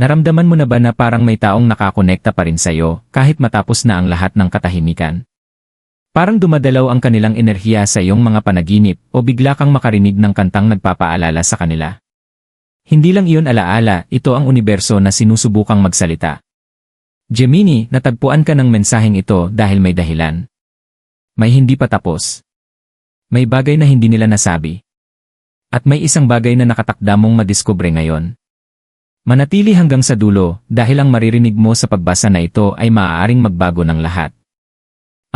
Naramdaman mo na ba na parang may taong nakakonekta pa rin sa'yo kahit matapos na ang lahat ng katahimikan? Parang dumadalaw ang kanilang enerhiya sa iyong mga panaginip o bigla kang makarinig ng kantang nagpapaalala sa kanila. Hindi lang iyon alaala, ito ang universo na sinusubukang magsalita. Gemini, natagpuan ka ng mensaheng ito dahil may dahilan. May hindi pa tapos. May bagay na hindi nila nasabi. At may isang bagay na nakatakda mong madiskubre ngayon. Manatili hanggang sa dulo dahil ang maririnig mo sa pagbasa na ito ay maaaring magbago ng lahat.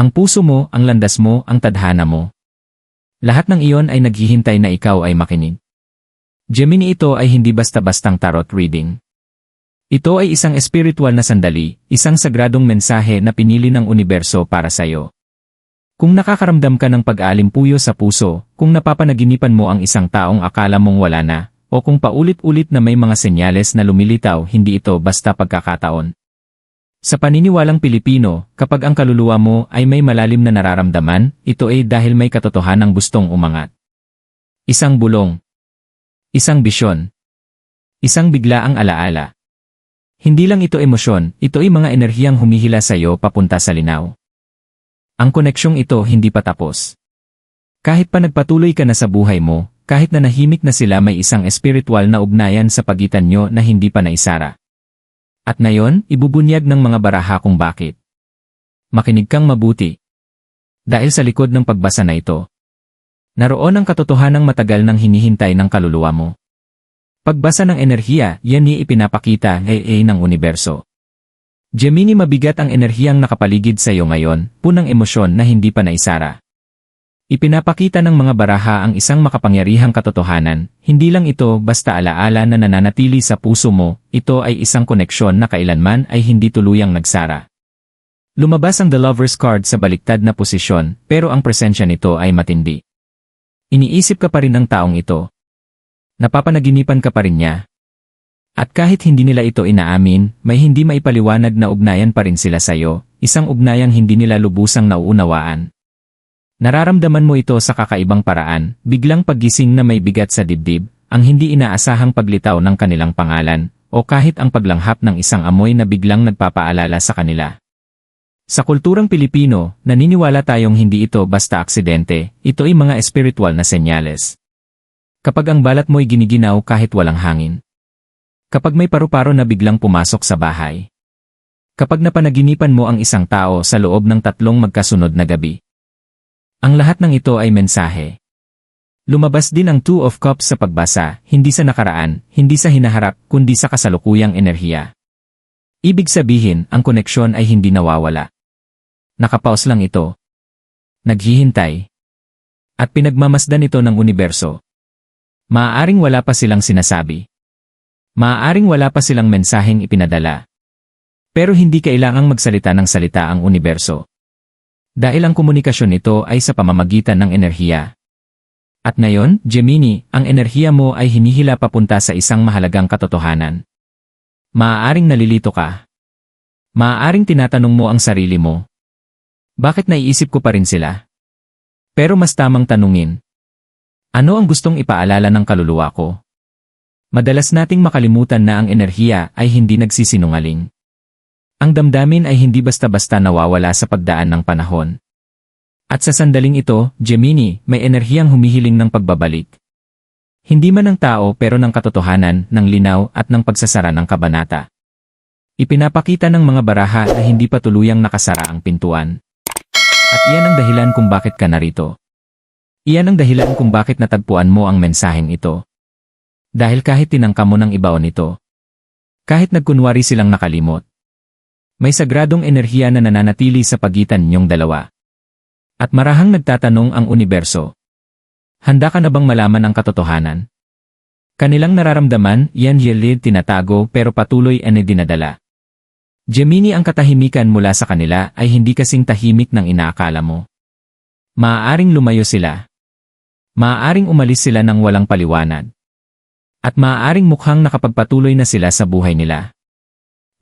Ang puso mo, ang landas mo, ang tadhana mo. Lahat ng iyon ay naghihintay na ikaw ay makinig. Gemini ito ay hindi basta-bastang tarot reading. Ito ay isang espiritual na sandali, isang sagradong mensahe na pinili ng universo para sa iyo. Kung nakakaramdam ka ng pag-alimpuyo sa puso, kung napapanaginipan mo ang isang taong akala mong wala na, o kung paulit-ulit na may mga senyales na lumilitaw hindi ito basta pagkakataon. Sa paniniwalang Pilipino, kapag ang kaluluwa mo ay may malalim na nararamdaman, ito ay dahil may katotohanang gustong umangat. Isang bulong. Isang bisyon. Isang biglaang alaala. Hindi lang ito emosyon, ito ay mga enerhiyang humihila sa iyo papunta sa linaw. Ang koneksyong ito hindi pa tapos. Kahit pa nagpatuloy ka na sa buhay mo, kahit na nahimik na sila may isang espiritual na ugnayan sa pagitan nyo na hindi pa naisara. At ngayon, ibubunyag ng mga baraha kung bakit. Makinig kang mabuti. Dahil sa likod ng pagbasa na ito, naroon ang katotohanang matagal nang hinihintay ng kaluluwa mo. Pagbasa ng enerhiya, yan ni ipinapakita AA ng universo. Gemini mabigat ang enerhiyang nakapaligid sa iyo ngayon, punang emosyon na hindi pa naisara. Ipinapakita ng mga baraha ang isang makapangyarihang katotohanan, hindi lang ito basta alaala na nananatili sa puso mo, ito ay isang koneksyon na kailanman ay hindi tuluyang nagsara. Lumabas ang The Lover's card sa baliktad na posisyon, pero ang presensya nito ay matindi. Iniisip ka pa rin ng taong ito. Napapanaginipan ka pa rin niya. At kahit hindi nila ito inaamin, may hindi maipaliwanag na ugnayan pa rin sila sa'yo, isang ugnayang hindi nila lubusang nauunawaan. Nararamdaman mo ito sa kakaibang paraan, biglang paggising na may bigat sa dibdib, ang hindi inaasahang paglitaw ng kanilang pangalan, o kahit ang paglanghap ng isang amoy na biglang nagpapaalala sa kanila. Sa kulturang Pilipino, naniniwala tayong hindi ito basta aksidente, ito ay mga espiritual na senyales. Kapag ang balat mo'y giniginaw kahit walang hangin. Kapag may paru-paro na biglang pumasok sa bahay. Kapag napanaginipan mo ang isang tao sa loob ng tatlong magkasunod na gabi. Ang lahat ng ito ay mensahe. Lumabas din ang Two of Cups sa pagbasa, hindi sa nakaraan, hindi sa hinaharap, kundi sa kasalukuyang enerhiya. Ibig sabihin, ang koneksyon ay hindi nawawala. Nakapaus lang ito. Naghihintay. At pinagmamasdan ito ng universo. Maaaring wala pa silang sinasabi. Maaaring wala pa silang mensaheng ipinadala. Pero hindi kailangang magsalita ng salita ang universo. Dahil ang komunikasyon nito ay sa pamamagitan ng enerhiya. At ngayon, Gemini, ang enerhiya mo ay hinihila papunta sa isang mahalagang katotohanan. Maaaring nalilito ka. Maaaring tinatanong mo ang sarili mo. Bakit naiisip ko pa rin sila? Pero mas tamang tanungin. Ano ang gustong ipaalala ng kaluluwa ko? Madalas nating makalimutan na ang enerhiya ay hindi nagsisinungaling. Ang damdamin ay hindi basta-basta nawawala sa pagdaan ng panahon. At sa sandaling ito, Gemini, may enerhiyang humihiling ng pagbabalik. Hindi man ng tao pero ng katotohanan, ng linaw at ng pagsasara ng kabanata. Ipinapakita ng mga baraha na hindi pa tuluyang nakasara ang pintuan. At iyan ang dahilan kung bakit ka narito. Iyan ang dahilan kung bakit natagpuan mo ang mensaheng ito. Dahil kahit tinangka mo ng ibaon nito, kahit nagkunwari silang nakalimot, may sagradong enerhiya na nananatili sa pagitan niyong dalawa. At marahang nagtatanong ang universo. Handa ka na bang malaman ang katotohanan? Kanilang nararamdaman, yan yelid tinatago pero patuloy ang dinadala. Gemini ang katahimikan mula sa kanila ay hindi kasing tahimik ng inaakala mo. Maaaring lumayo sila. Maaaring umalis sila ng walang paliwanag. At maaaring mukhang nakapagpatuloy na sila sa buhay nila.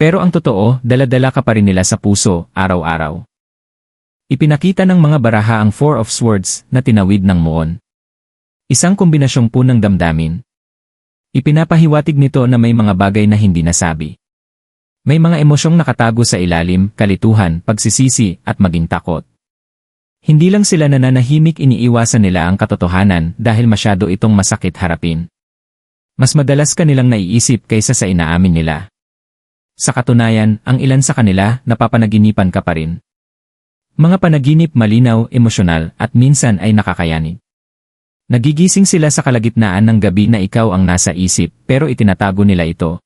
Pero ang totoo, daladala ka pa rin nila sa puso, araw-araw. Ipinakita ng mga baraha ang Four of Swords na tinawid ng muon. Isang kombinasyong punang damdamin. Ipinapahiwatig nito na may mga bagay na hindi nasabi. May mga emosyong nakatago sa ilalim, kalituhan, pagsisisi, at maging takot. Hindi lang sila nananahimik iniiwasan nila ang katotohanan dahil masyado itong masakit harapin. Mas madalas kanilang naiisip kaysa sa inaamin nila. Sa katunayan, ang ilan sa kanila napapanaginipan ka pa rin. Mga panaginip malinaw, emosyonal, at minsan ay nakakayanig. Nagigising sila sa kalagitnaan ng gabi na ikaw ang nasa isip pero itinatago nila ito.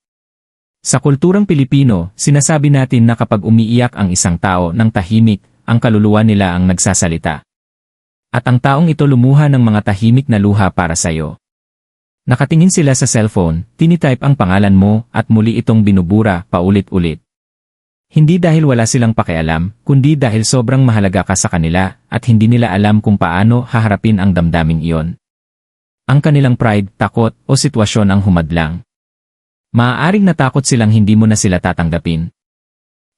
Sa kulturang Pilipino, sinasabi natin na kapag umiiyak ang isang tao ng tahimik, ang kaluluwa nila ang nagsasalita. At ang taong ito lumuha ng mga tahimik na luha para sa'yo. Nakatingin sila sa cellphone, tinitype ang pangalan mo at muli itong binubura paulit-ulit. Hindi dahil wala silang pakialam, kundi dahil sobrang mahalaga ka sa kanila at hindi nila alam kung paano haharapin ang damdaming iyon. Ang kanilang pride, takot, o sitwasyon ang humadlang. Maaaring natakot silang hindi mo na sila tatanggapin.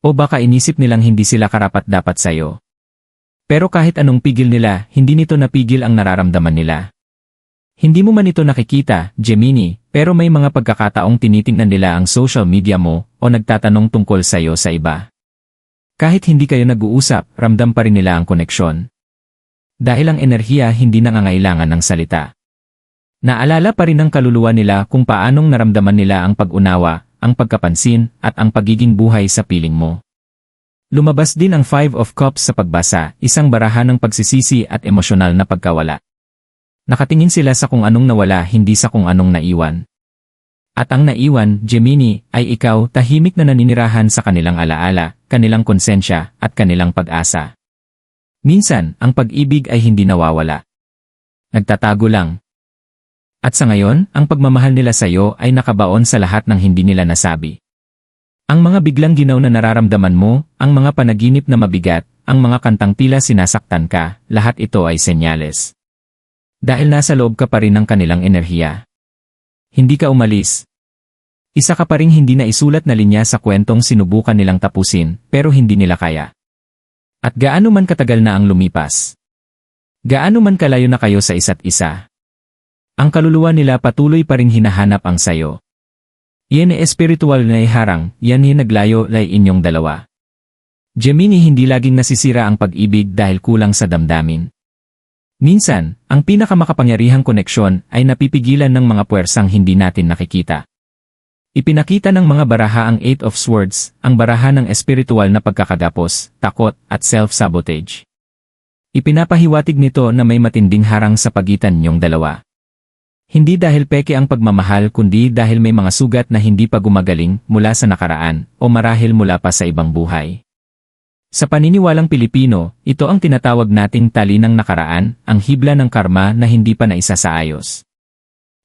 O baka inisip nilang hindi sila karapat-dapat sa'yo. Pero kahit anong pigil nila, hindi nito napigil ang nararamdaman nila. Hindi mo man ito nakikita, Gemini, pero may mga pagkakataong tinitingnan nila ang social media mo o nagtatanong tungkol sa'yo sa iba. Kahit hindi kayo nag-uusap, ramdam pa rin nila ang koneksyon. Dahil ang enerhiya hindi nangangailangan ng salita. Naalala pa rin ng kaluluwa nila kung paanong naramdaman nila ang pag-unawa, ang pagkapansin, at ang pagiging buhay sa piling mo. Lumabas din ang Five of Cups sa pagbasa, isang barahan ng pagsisisi at emosyonal na pagkawala. Nakatingin sila sa kung anong nawala hindi sa kung anong naiwan. At ang naiwan, Gemini, ay ikaw tahimik na naninirahan sa kanilang alaala, kanilang konsensya, at kanilang pag-asa. Minsan, ang pag-ibig ay hindi nawawala. Nagtatago lang. At sa ngayon, ang pagmamahal nila sa iyo ay nakabaon sa lahat ng hindi nila nasabi. Ang mga biglang ginaw na nararamdaman mo, ang mga panaginip na mabigat, ang mga kantang tila sinasaktan ka, lahat ito ay senyales. Dahil nasa loob ka pa rin ng kanilang enerhiya. Hindi ka umalis. Isa ka pa ring hindi na isulat na linya sa kwentong sinubukan nilang tapusin, pero hindi nila kaya. At gaano man katagal na ang lumipas. Gaano man kalayo na kayo sa isa't isa. Ang kaluluwa nila patuloy pa ring hinahanap ang sayo. Yan ay espiritual na iharang, yan ay naglayo lay inyong dalawa. Gemini hindi laging nasisira ang pag-ibig dahil kulang sa damdamin. Minsan, ang pinakamakapangyarihang koneksyon ay napipigilan ng mga puwersang hindi natin nakikita. Ipinakita ng mga baraha ang Eight of Swords, ang baraha ng espiritual na pagkakagapos, takot, at self-sabotage. Ipinapahiwatig nito na may matinding harang sa pagitan niyong dalawa. Hindi dahil peke ang pagmamahal kundi dahil may mga sugat na hindi pa gumagaling mula sa nakaraan o marahil mula pa sa ibang buhay. Sa paniniwalang Pilipino, ito ang tinatawag nating tali ng nakaraan, ang hibla ng karma na hindi pa naisasaayos.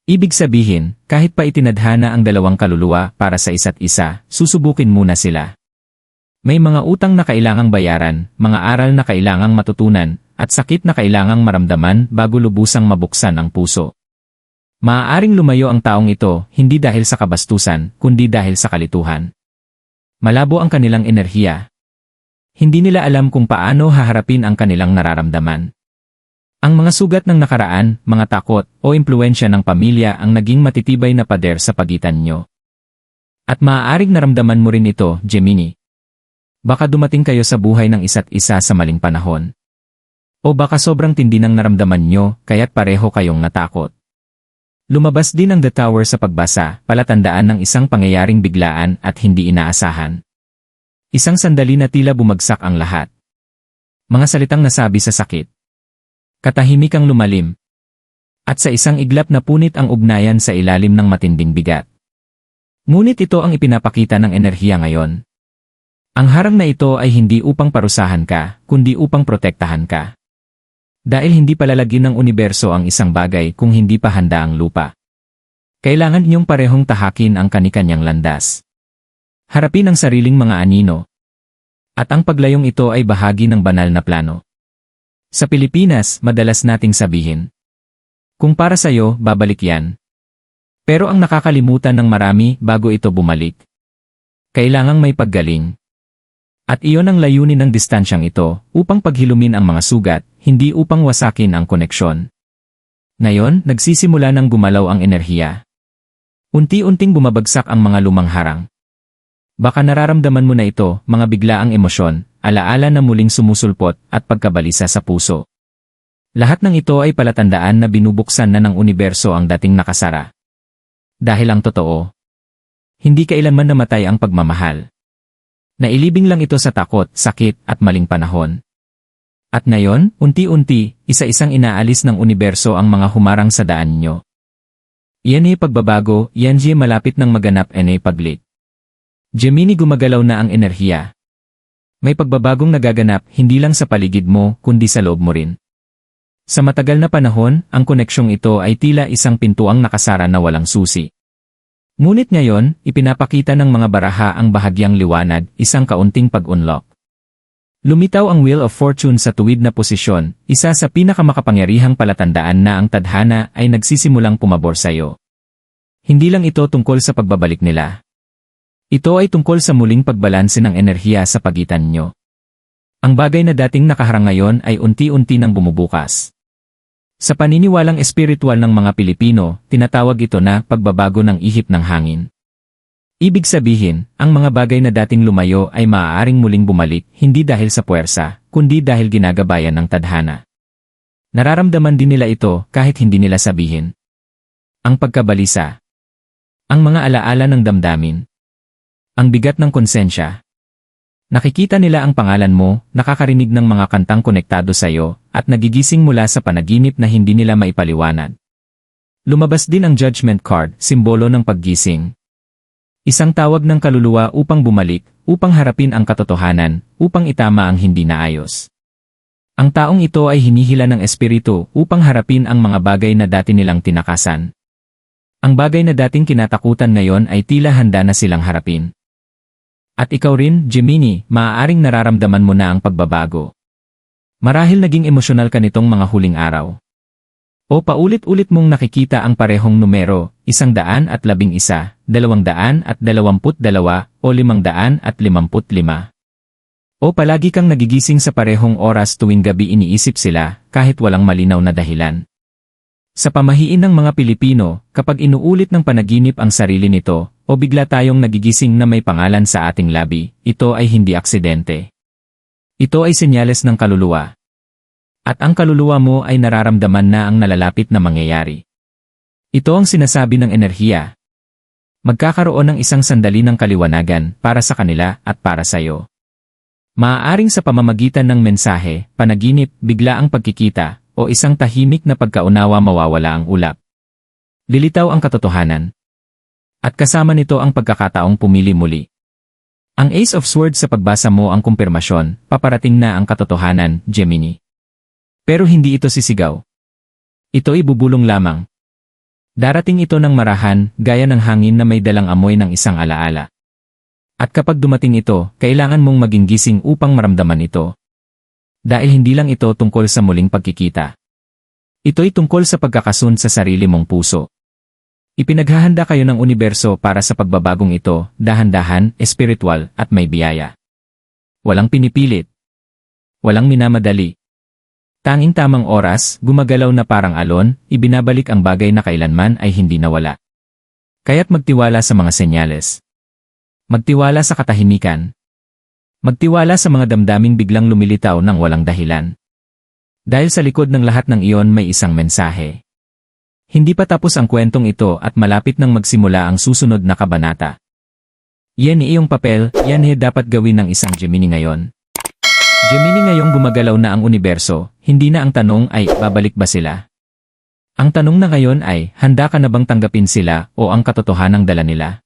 Ibig sabihin, kahit pa itinadhana ang dalawang kaluluwa para sa isa't isa, susubukin muna sila. May mga utang na kailangang bayaran, mga aral na kailangang matutunan, at sakit na kailangang maramdaman bago lubusang mabuksan ang puso. Maaaring lumayo ang taong ito, hindi dahil sa kabastusan, kundi dahil sa kalituhan. Malabo ang kanilang enerhiya, hindi nila alam kung paano haharapin ang kanilang nararamdaman. Ang mga sugat ng nakaraan, mga takot, o impluensya ng pamilya ang naging matitibay na pader sa pagitan nyo. At maaaring naramdaman mo rin ito, Gemini. Baka dumating kayo sa buhay ng isa't isa sa maling panahon. O baka sobrang tindi ng naramdaman nyo, kaya't pareho kayong natakot. Lumabas din ang The Tower sa pagbasa, palatandaan ng isang pangyayaring biglaan at hindi inaasahan. Isang sandali na tila bumagsak ang lahat. Mga salitang nasabi sa sakit. Katahimikang lumalim. At sa isang iglap na punit ang ugnayan sa ilalim ng matinding bigat. Ngunit ito ang ipinapakita ng enerhiya ngayon. Ang harang na ito ay hindi upang parusahan ka, kundi upang protektahan ka. Dahil hindi palalagin ng universo ang isang bagay kung hindi pa handa ang lupa. Kailangan niyong parehong tahakin ang kanikanyang landas. Harapin ang sariling mga anino. At ang paglayong ito ay bahagi ng banal na plano. Sa Pilipinas, madalas nating sabihin. Kung para sa'yo, babalik yan. Pero ang nakakalimutan ng marami bago ito bumalik. Kailangang may paggaling. At iyon ang layunin ng distansyang ito, upang paghilumin ang mga sugat, hindi upang wasakin ang koneksyon. Ngayon, nagsisimula ng gumalaw ang enerhiya. Unti-unting bumabagsak ang mga lumang harang. Baka nararamdaman mo na ito, mga biglaang emosyon, alaala na muling sumusulpot at pagkabalisa sa puso. Lahat ng ito ay palatandaan na binubuksan na ng universo ang dating nakasara. Dahil ang totoo, hindi kailanman namatay ang pagmamahal. Nailibing lang ito sa takot, sakit, at maling panahon. At ngayon, unti-unti, isa-isang inaalis ng universo ang mga humarang sa daan nyo. Yan ay pagbabago, yan ay malapit ng maganap ay paglit. Gemini gumagalaw na ang enerhiya. May pagbabagong nagaganap hindi lang sa paligid mo, kundi sa loob mo rin. Sa matagal na panahon, ang koneksyong ito ay tila isang pintuang nakasara na walang susi. Ngunit ngayon, ipinapakita ng mga baraha ang bahagyang liwanag, isang kaunting pag-unlock. Lumitaw ang Wheel of Fortune sa tuwid na posisyon, isa sa pinakamakapangyarihang palatandaan na ang tadhana ay nagsisimulang pumabor sa iyo. Hindi lang ito tungkol sa pagbabalik nila. Ito ay tungkol sa muling pagbalanse ng enerhiya sa pagitan nyo. Ang bagay na dating nakaharang ngayon ay unti-unti nang bumubukas. Sa paniniwalang espiritual ng mga Pilipino, tinatawag ito na pagbabago ng ihip ng hangin. Ibig sabihin, ang mga bagay na dating lumayo ay maaaring muling bumalik hindi dahil sa puwersa, kundi dahil ginagabayan ng tadhana. Nararamdaman din nila ito kahit hindi nila sabihin. Ang pagkabalisa. Ang mga alaala ng damdamin. Ang bigat ng konsensya. Nakikita nila ang pangalan mo, nakakarinig ng mga kantang konektado sa iyo, at nagigising mula sa panaginip na hindi nila maipaliwanag. Lumabas din ang judgment card, simbolo ng paggising. Isang tawag ng kaluluwa upang bumalik, upang harapin ang katotohanan, upang itama ang hindi naayos. Ang taong ito ay hinihila ng espiritu upang harapin ang mga bagay na dati nilang tinakasan. Ang bagay na dating kinatakutan ngayon ay tila handa na silang harapin. At ikaw rin, Gemini, maaaring nararamdaman mo na ang pagbabago. Marahil naging emosyonal ka nitong mga huling araw. O paulit-ulit mong nakikita ang parehong numero, isang daan at labing isa, dalawang daan at dalawamput dalawa, o limang daan at limamput lima. O palagi kang nagigising sa parehong oras tuwing gabi iniisip sila, kahit walang malinaw na dahilan. Sa pamahiin ng mga Pilipino, kapag inuulit ng panaginip ang sarili nito, o bigla tayong nagigising na may pangalan sa ating labi, ito ay hindi aksidente. Ito ay senyales ng kaluluwa. At ang kaluluwa mo ay nararamdaman na ang nalalapit na mangyayari. Ito ang sinasabi ng enerhiya. Magkakaroon ng isang sandali ng kaliwanagan para sa kanila at para sa iyo. Maaaring sa pamamagitan ng mensahe, panaginip, bigla ang pagkikita, o isang tahimik na pagkaunawa mawawala ang ulap. Lilitaw ang katotohanan. At kasama nito ang pagkakataong pumili muli. Ang Ace of Swords sa pagbasa mo ang kumpirmasyon, paparating na ang katotohanan, Gemini. Pero hindi ito sisigaw. Ito ay bubulong lamang. Darating ito ng marahan, gaya ng hangin na may dalang amoy ng isang alaala. At kapag dumating ito, kailangan mong maging gising upang maramdaman ito. Dahil hindi lang ito tungkol sa muling pagkikita. Ito'y tungkol sa pagkakasun sa sarili mong puso. Ipinaghahanda kayo ng universo para sa pagbabagong ito, dahan-dahan, espiritual, at may biyaya. Walang pinipilit. Walang minamadali. Tanging tamang oras, gumagalaw na parang alon, ibinabalik ang bagay na kailanman ay hindi nawala. Kaya't magtiwala sa mga senyales. Magtiwala sa katahimikan. Magtiwala sa mga damdaming biglang lumilitaw ng walang dahilan. Dahil sa likod ng lahat ng iyon may isang mensahe. Hindi pa tapos ang kwentong ito at malapit nang magsimula ang susunod na kabanata. Yan iyong papel, yan he dapat gawin ng isang Gemini ngayon. Gemini ngayong gumagalaw na ang universo, hindi na ang tanong ay, babalik ba sila? Ang tanong na ngayon ay, handa ka na bang tanggapin sila o ang katotohanang dala nila?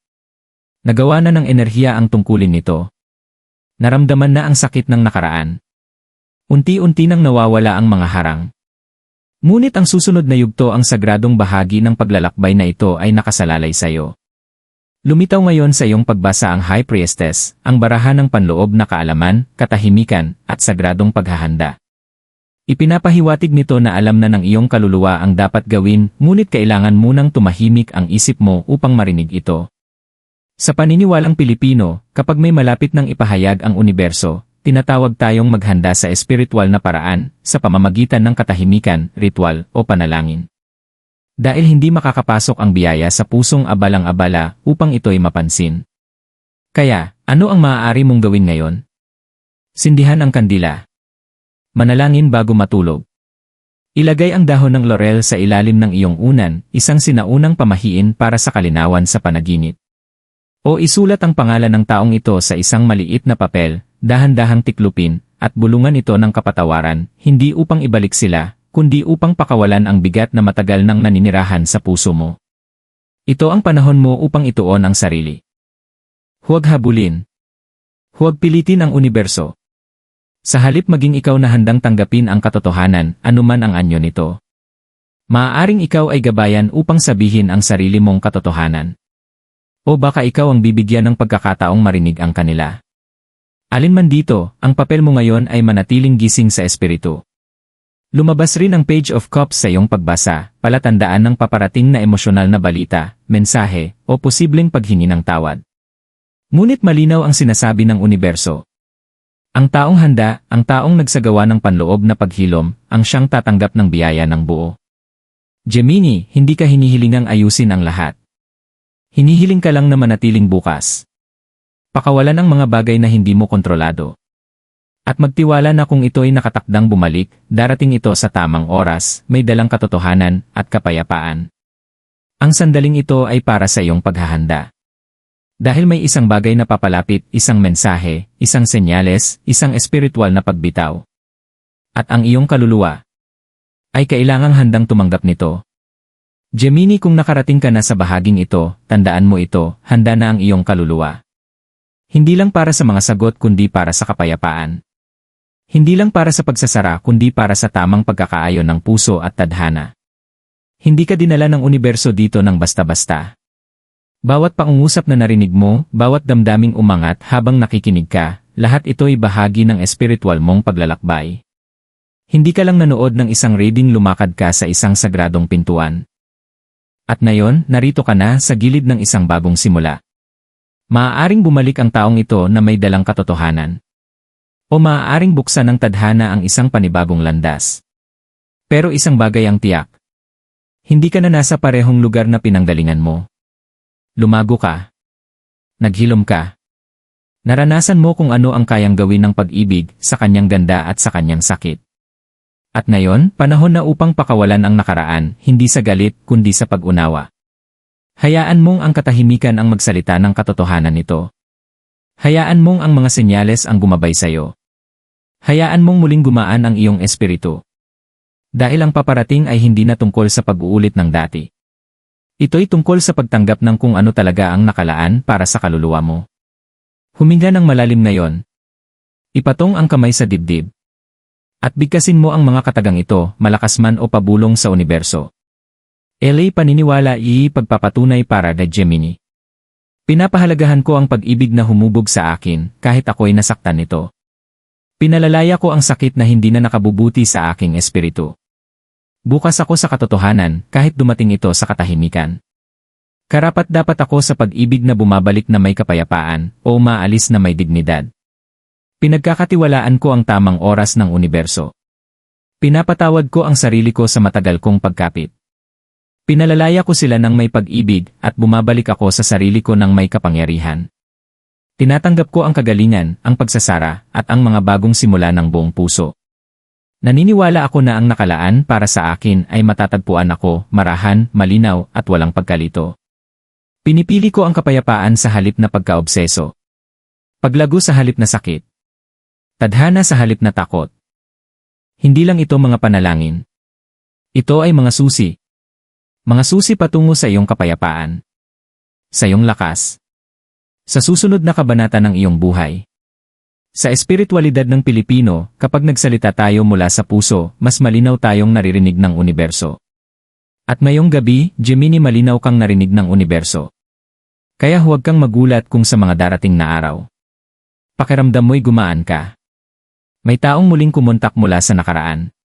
Nagawa na ng enerhiya ang tungkulin nito. Naramdaman na ang sakit ng nakaraan. Unti-unti nang nawawala ang mga harang. Ngunit ang susunod na yugto ang sagradong bahagi ng paglalakbay na ito ay nakasalalay sa iyo. Lumitaw ngayon sa iyong pagbasa ang High Priestess, ang barahan ng panloob na kaalaman, katahimikan, at sagradong paghahanda. Ipinapahiwatig nito na alam na ng iyong kaluluwa ang dapat gawin, ngunit kailangan munang tumahimik ang isip mo upang marinig ito. Sa paniniwalang Pilipino, kapag may malapit ng ipahayag ang universo, tinatawag tayong maghanda sa espiritual na paraan, sa pamamagitan ng katahimikan, ritual, o panalangin. Dahil hindi makakapasok ang biyaya sa pusong abalang-abala upang ito'y mapansin. Kaya, ano ang maaari mong gawin ngayon? Sindihan ang kandila. Manalangin bago matulog. Ilagay ang dahon ng laurel sa ilalim ng iyong unan, isang sinaunang pamahiin para sa kalinawan sa panaginip. O isulat ang pangalan ng taong ito sa isang maliit na papel, dahan-dahang tiklupin, at bulungan ito ng kapatawaran, hindi upang ibalik sila, kundi upang pakawalan ang bigat na matagal nang naninirahan sa puso mo. Ito ang panahon mo upang ituon ang sarili. Huwag habulin. Huwag pilitin ang universo. Sa halip maging ikaw na handang tanggapin ang katotohanan, anuman ang anyo nito. Maaaring ikaw ay gabayan upang sabihin ang sarili mong katotohanan. O baka ikaw ang bibigyan ng pagkakataong marinig ang kanila. Alin man dito, ang papel mo ngayon ay manatiling gising sa espiritu. Lumabas rin ang Page of Cups sa iyong pagbasa, palatandaan ng paparating na emosyonal na balita, mensahe, o posibleng paghingi ng tawad. Ngunit malinaw ang sinasabi ng universo. Ang taong handa, ang taong nagsagawa ng panloob na paghilom, ang siyang tatanggap ng biyaya ng buo. Gemini, hindi ka hinihilingang ayusin ang lahat. Hinihiling ka lang na manatiling bukas. Pakawalan ang mga bagay na hindi mo kontrolado. At magtiwala na kung ito ay nakatakdang bumalik, darating ito sa tamang oras, may dalang katotohanan at kapayapaan. Ang sandaling ito ay para sa iyong paghahanda. Dahil may isang bagay na papalapit, isang mensahe, isang senyales, isang espiritual na pagbitaw. At ang iyong kaluluwa ay kailangang handang tumanggap nito. Gemini kung nakarating ka na sa bahaging ito, tandaan mo ito, handa na ang iyong kaluluwa. Hindi lang para sa mga sagot kundi para sa kapayapaan. Hindi lang para sa pagsasara kundi para sa tamang pagkakaayon ng puso at tadhana. Hindi ka dinala ng universo dito ng basta-basta. Bawat pangungusap na narinig mo, bawat damdaming umangat habang nakikinig ka, lahat ito'y bahagi ng espiritual mong paglalakbay. Hindi ka lang nanood ng isang reading lumakad ka sa isang sagradong pintuan. At ngayon, narito ka na sa gilid ng isang bagong simula. Maaaring bumalik ang taong ito na may dalang katotohanan. O maaaring buksan ng tadhana ang isang panibagong landas. Pero isang bagay ang tiyak. Hindi ka na nasa parehong lugar na pinanggalingan mo. Lumago ka. Naghilom ka. Naranasan mo kung ano ang kayang gawin ng pag-ibig sa kanyang ganda at sa kanyang sakit. At ngayon, panahon na upang pakawalan ang nakaraan, hindi sa galit, kundi sa pag-unawa. Hayaan mong ang katahimikan ang magsalita ng katotohanan nito. Hayaan mong ang mga senyales ang gumabay sa'yo. Hayaan mong muling gumaan ang iyong espiritu. Dahil ang paparating ay hindi na tungkol sa pag-uulit ng dati. Ito'y tungkol sa pagtanggap ng kung ano talaga ang nakalaan para sa kaluluwa mo. Huminga ng malalim ngayon. Ipatong ang kamay sa dibdib. At bigkasin mo ang mga katagang ito, malakas man o pabulong sa universo. LA paniniwala i pagpapatunay para kay Gemini. Pinapahalagahan ko ang pag-ibig na humubog sa akin kahit ako'y nasaktan nito. Pinalalaya ko ang sakit na hindi na nakabubuti sa aking espiritu. Bukas ako sa katotohanan kahit dumating ito sa katahimikan. Karapat dapat ako sa pag-ibig na bumabalik na may kapayapaan o maalis na may dignidad. Pinagkakatiwalaan ko ang tamang oras ng universo. Pinapatawad ko ang sarili ko sa matagal kong pagkapit. Pinalalaya ko sila ng may pag-ibig at bumabalik ako sa sarili ko ng may kapangyarihan. Tinatanggap ko ang kagalingan, ang pagsasara, at ang mga bagong simula ng buong puso. Naniniwala ako na ang nakalaan para sa akin ay matatagpuan ako, marahan, malinaw, at walang pagkalito. Pinipili ko ang kapayapaan sa halip na pagkaobseso. Paglago sa halip na sakit. Tadhana sa halip na takot. Hindi lang ito mga panalangin. Ito ay mga susi. Mga susi patungo sa iyong kapayapaan. Sa iyong lakas. Sa susunod na kabanata ng iyong buhay. Sa espiritualidad ng Pilipino, kapag nagsalita tayo mula sa puso, mas malinaw tayong naririnig ng universo. At ngayong gabi, Gemini malinaw kang narinig ng universo. Kaya huwag kang magulat kung sa mga darating na araw. Pakiramdam mo'y gumaan ka. May taong muling kumontak mula sa nakaraan.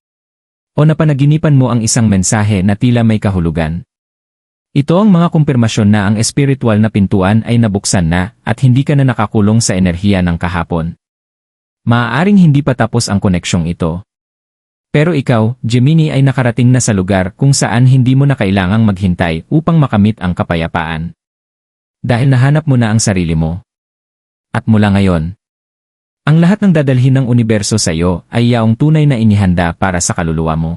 O napanaginipan mo ang isang mensahe na tila may kahulugan. Ito ang mga kumpirmasyon na ang espiritual na pintuan ay nabuksan na at hindi ka na nakakulong sa enerhiya ng kahapon. Maaaring hindi pa tapos ang koneksyong ito. Pero ikaw, Gemini ay nakarating na sa lugar kung saan hindi mo na kailangang maghintay upang makamit ang kapayapaan. Dahil nahanap mo na ang sarili mo. At mula ngayon, ang lahat ng dadalhin ng universo sa iyo ay yaong tunay na inihanda para sa kaluluwa mo.